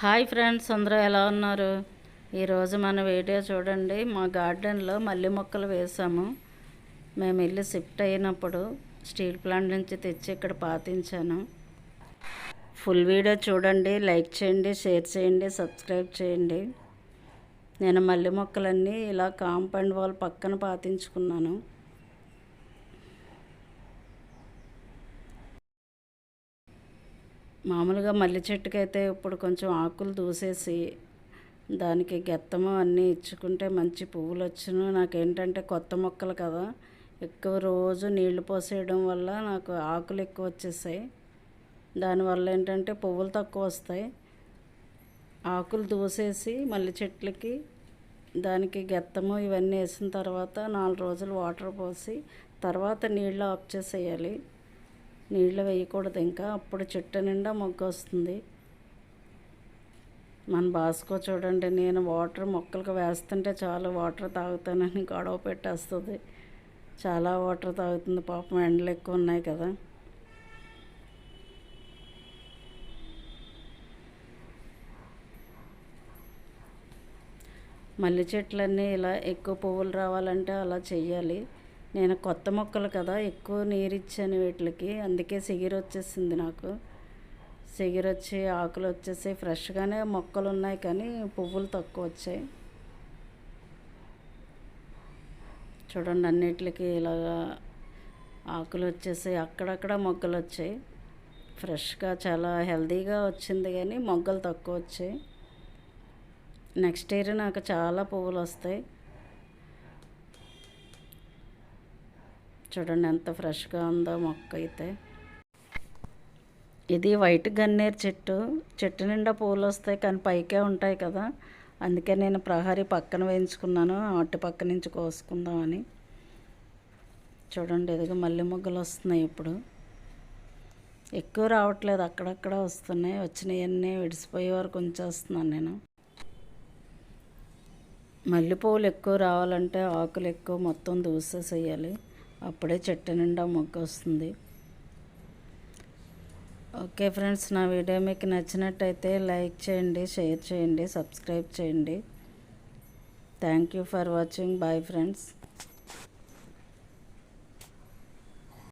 Hi friends అందరూ ఎలా ఉన్నారు? ఈరోజు మన వీడియో చూడండి. మా గార్డెన్లో మల్లె మొక్కలు వేసాము. మేము ఇల్లు షిఫ్ట్ అయినప్పుడు స్టీల్ ప్లాంట్ నుంచి తెచ్చి ఇక్కడ పాతించాను. ఫుల్ వీడియో చూడండి. లైక్ చేయండి షేర్ చేయండి సబ్స్క్రైబ్ చేయండి. నేను మల్లె మొక్కలన్నీ ఇలా కాంపౌండ్ వాల్ పక్కన పాతించుకున్నాను. మామూలుగా మల్లె చెట్టుకైతే ఇప్పుడు కొంచెం ఆకులు దూసేసి దానికి గెత్తము అన్నీ ఇచ్చుకుంటే మంచి పువ్వులు వచ్చును నాకేంటంటే కొత్త మొక్కలు కదా ఎక్కువ రోజు నీళ్ళు పోసేయడం వల్ల నాకు ఆకులు ఎక్కువ వచ్చేసాయి. దానివల్ల ఏంటంటే పువ్వులు తక్కువ వస్తాయి. ఆకులు దూసేసి మల్లె చెట్లకి దానికి గెత్తము ఇవన్నీ వేసిన తర్వాత నాలుగు రోజులు వాటర్ పోసి తర్వాత నీళ్ళు ఆఫ్ చేసేయాలి. నీళ్ళు వేయకూడదు. ఇంకా అప్పుడు చెట్టు నిండా మొగ్గ వస్తుంది. మన బాస్కో చూడండి నేను వాటర్ మొక్కలకు వేస్తుంటే చాలు వాటర్ తాగుతానని గొడవ పెట్టేస్తుంది. చాలా వాటర్ తాగుతుంది. పాపం ఎండలు ఎక్కువ ఉన్నాయి కదా. మల్లె చెట్లన్నీ ఇలా ఎక్కువ పువ్వులు రావాలంటే అలా చెయ్యాలి. నేను కొత్త మొక్కలు కదా ఎక్కువ నీరు ఇచ్చాను వీటికి. అందుకే సిగిరి వచ్చేసింది నాకు. సిగిరి వచ్చి ఆకులు వచ్చేసి ఫ్రెష్గానే మొక్కలు ఉన్నాయి కానీ పువ్వులు తక్కువ వచ్చాయి. చూడండి అన్నిటికి ఇలాగా ఆకులు వచ్చేసి అక్కడక్కడ మొగ్గలు వచ్చాయి. ఫ్రెష్గా చాలా హెల్తీగా వచ్చింది కానీ మొగ్గలు తక్కువ వచ్చాయి. నెక్స్ట్ ఇయర్ నాకు చాలా పువ్వులు వస్తాయి. చూడండి ఎంత ఫ్రెష్గా ఉందో మొక్క అయితే. ఇది వైట్ గన్నేరు చెట్టు. చెట్టు నిండా పూలు వస్తాయి కానీ పైకే ఉంటాయి కదా. అందుకే నేను ప్రహరీ పక్కన వేయించుకున్నాను. అటు పక్క నుంచి కోసుకుందామని. చూడండి ఎదుగు మల్లె మొగ్గలు వస్తున్నాయి ఇప్పుడు. ఎక్కువ రావట్లేదు. అక్కడక్కడ వస్తున్నాయి. వచ్చినవన్నీ విడిసిపోయే వరకు ఉంచేస్తున్నాను నేను. మల్లెపూలు ఎక్కువ రావాలంటే ఆకులు ఎక్కువ మొత్తం దూసేసేయాలి. అప్పుడే చెట్టు నిండా మొగ్గ వస్తుంది. ఓకే ఫ్రెండ్స్ నా వీడియో మీకు నచ్చినట్టయితే లైక్ చేయండి షేర్ చేయండి సబ్స్క్రైబ్ చేయండి. Thank you for watching. Bye friends.